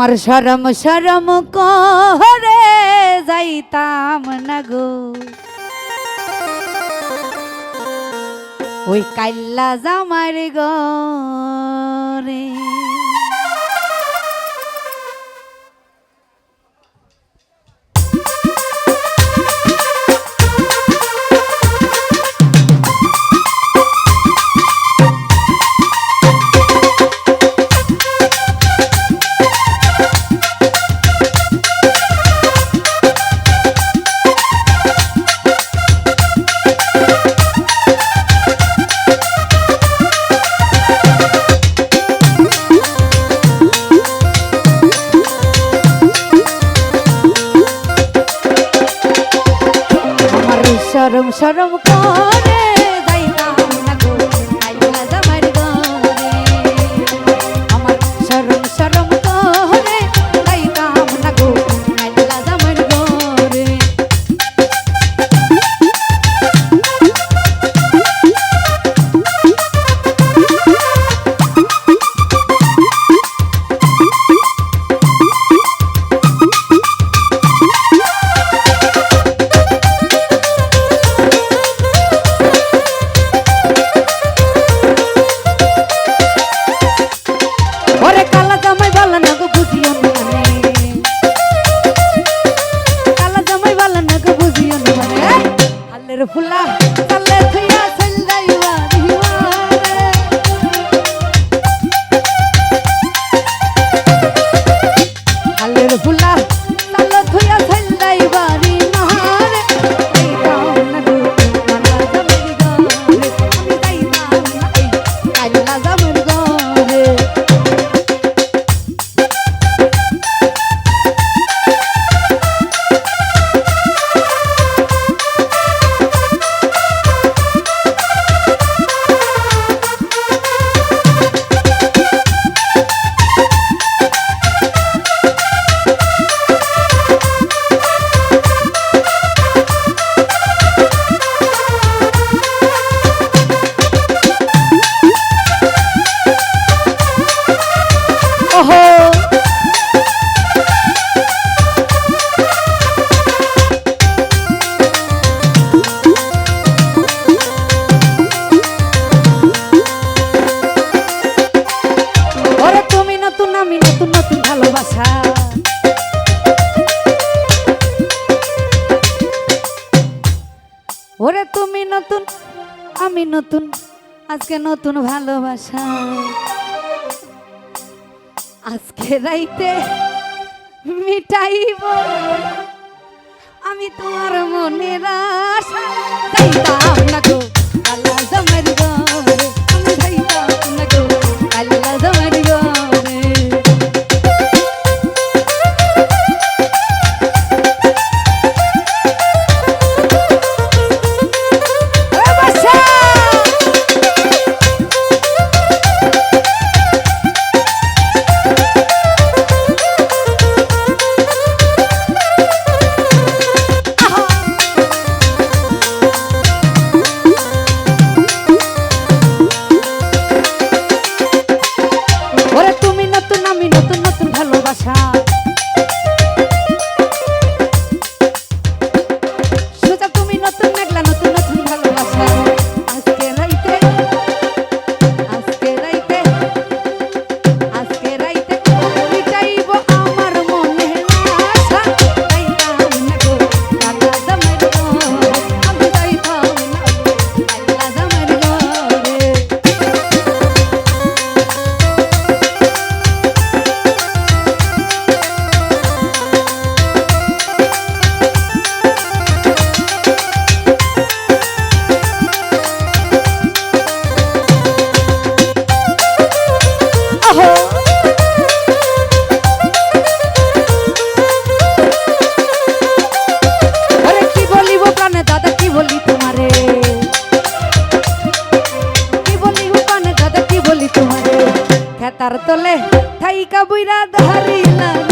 আমার সরম সরম কোহরে যাইতাম না গো। ওই কাল্লা জামার গরে সরম সরম করে। ফুলা তালে আমি নতুন, আজকে নতুন ভালোবাসা। আজকে রাইতে মিটাইব। আমি তোমার মনের আশা তাই ভাবনা গো আলা জমে গো তার তলে থাইকা বুইরা ধরিলা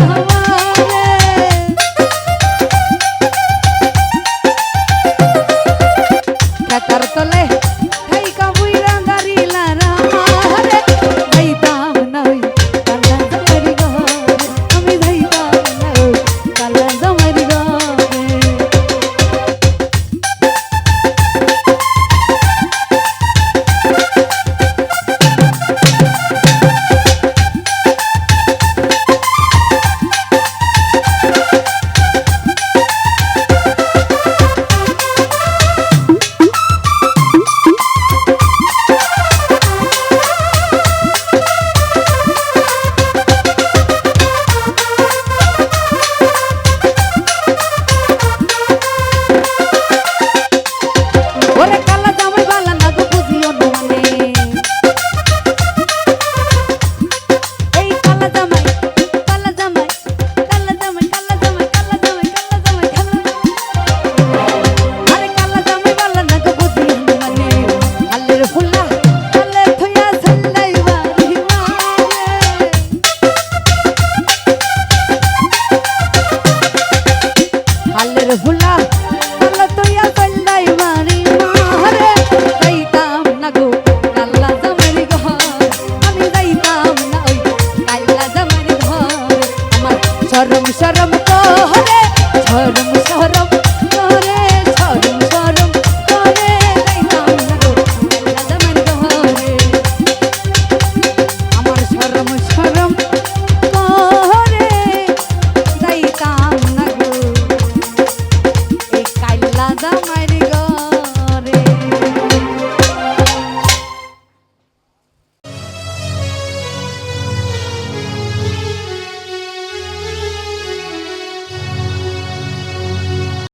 full